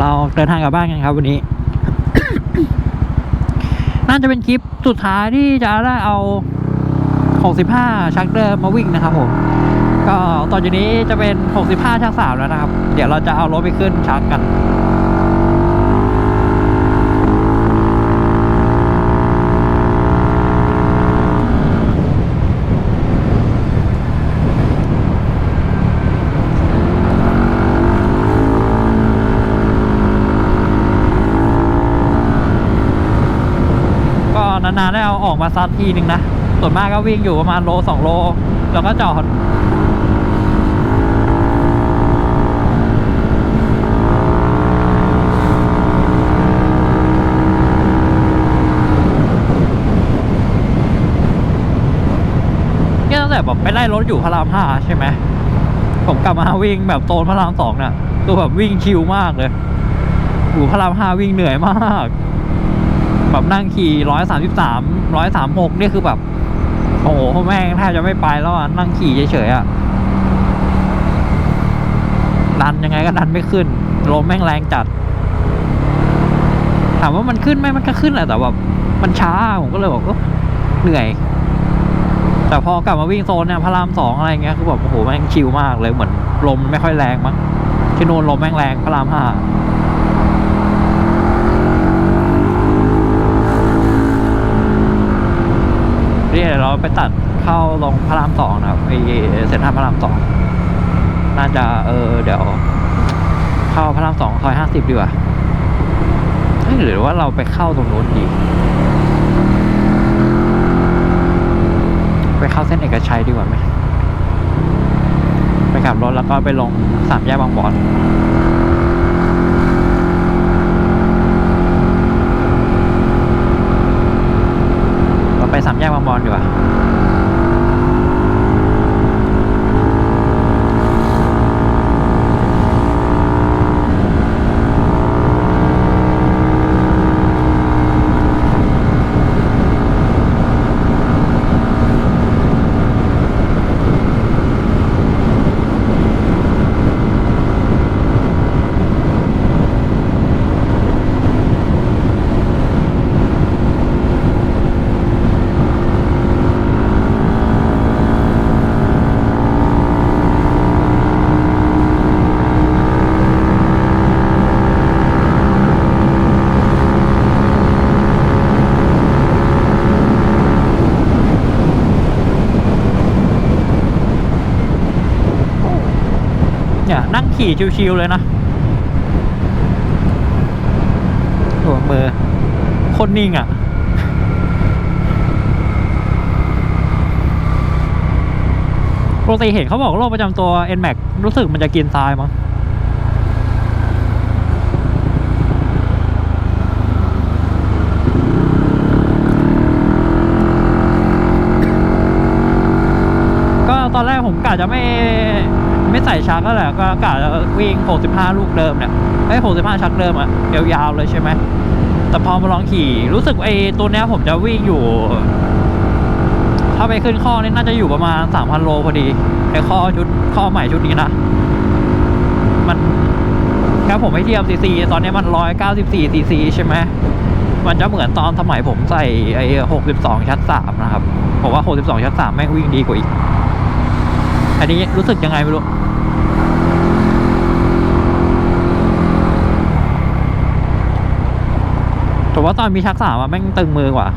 เราเดินทางกลับบ้านกันครับ วันนี้ น่าจะเป็นคลิปสุดท้ายที่จะได้เอา 65 ชักเดิมมาวิ่งนะครับผม ก็ต่อจากนี้จะเป็น 65 ชักสามแล้วนะครับ เดี๋ยวเราจะเอารถไปขึ้นชักกัน ก็ นานๆได้เอาออกมาซัดทีหนึ่งนะ ส่วนมากก็วิ่งอยู่ประมาณโลสองโล แล้วก็จอดเนี่ยตั้งแต่แบบไปไล่รถอยู่พระรามห้าใช่ไหม ผมกลับมาวิ่งแบบโซนพระรามสองเนี่ยคือแบบวิ่งชิลมากเลย อยู่พระรามห้าวิ่งเหนื่อยมาก แบบนั่งขี่ร้อยสามสิบสามร้อยสามหกนี่คือแบบ โอ้โหแม่งแทบจะไม่ไปแล้วอะ นั่งขี่เฉยๆอะ ดันยังไงก็ดันไม่ขึ้น ลมแม่งแรงจัด ถามว่ามันขึ้นไหมมันก็ขึ้นแหละแต่แบบมันช้า ผมก็เลยบอกเหนื่อย แต่พอกลับมาวิ่งโซนเนี่ยพระรามสองอะไรเงี้ยคือแบบโอ้โหแม่งชิลมากเลยเหมือนลมไม่ค่อยแรงมั้งที่นู่นลมแม่งแรงพระรามห้า นี่เดี๋ยวเราไปตัดเข้าลงพระรามสองนะครับไอเซ็นทรัลพระรามสองน่าจะเออเดี๋ยวเข้าพระรามสองซอยห้าสิบดีกว่าหรือว่าเราไปเข้าตรงนู้นดี ไปเข้าเส้นเอกชัยดีกว่าไหมไปขับรถแล้วก็ไปลงสามแยกบางบอนเราไปสาม แยกบางบอนดีกว่า เนี่ยนั่งขี่ชิวๆเลยนะหัวมือคนนิ่งอะปกติเห็นเขาบอกโรคประจำตัว NMAX รู้สึกมันจะกินทรายมั้งก็ตอนแรกผมกะจะไม่ ไม่ใส่ชักก็แหละก็กะวิ่ง 65 ลูกเดิมเนี่ยไอ้65 ชักเดิมอะยาวๆเลยใช่ไหมแต่พอมาลองขี่รู้สึกไอ้ตัวเนี้ยผมจะวิ่งอยู่ ถ้าไปขึ้นข้อนี่น่าจะอยู่ประมาณ 3,000 โลพอดีไอ้ข้อชุดข้อใหม่ชุดนี้นะ มันครับผมให้เทียบซีซีตอนนี้มัน 194ซีซีใช่ไหมมันจะเหมือนตอนสมัยผมใส่ไอ้62 ชักสามนะครับผมว่า 62 ชักสามแม่งวิ่งดีกว่าอีก อันนี้รู้สึกยังไงไม่รู้แต่ว่าตอนมีชักสามอะแม่งตึงมือกว่า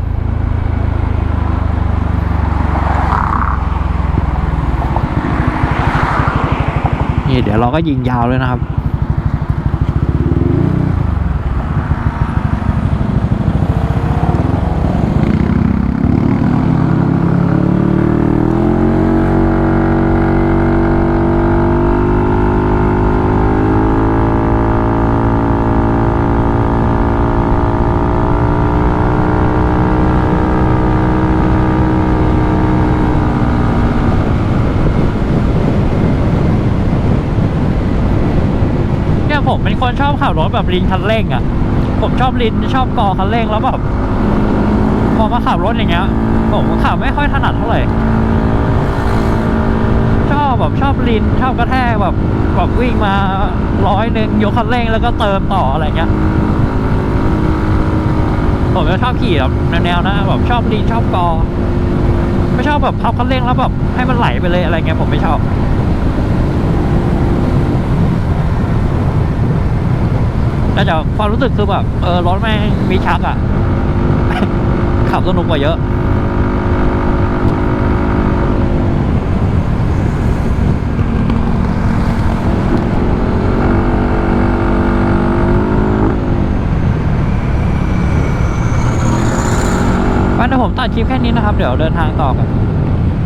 นี่เดี๋ยวเราก็ยิงยาวเลยนะครับ เนี่ยผมเป็นคนชอ บขับรถแบบลินคันเร่งอะ่ะ ผมชอบลินชอบกอคันเร่งแล้วแบบพอมาขับรถอย่างเงี้ยผมขับไม่ค่อยถนัดเท่าไหร่ชอบแบบชอบลินชอบกระแทกแบบแบบวิ่งมาร้อยหนึ่งยกคันเร่งแล้วก็เติมต่ออะไรเงี้ยผมจะชอบขี่แบบแนวๆนะแบบชอบลีนชอบกอไม่ชอบแบบพับคันเร่งแล้วแบบให้มันไหลไปเลยอะไรเงี้ยผมไม่ชอบ แต่จากความรู้สึกคือแบบเออรถแม่งมีชักอะขับสนุกกว่าเยอะวันเดี๋ยวผมตัดคลิปแค่นี้นะครับ เดี๋ยวเดินทางต่อกัน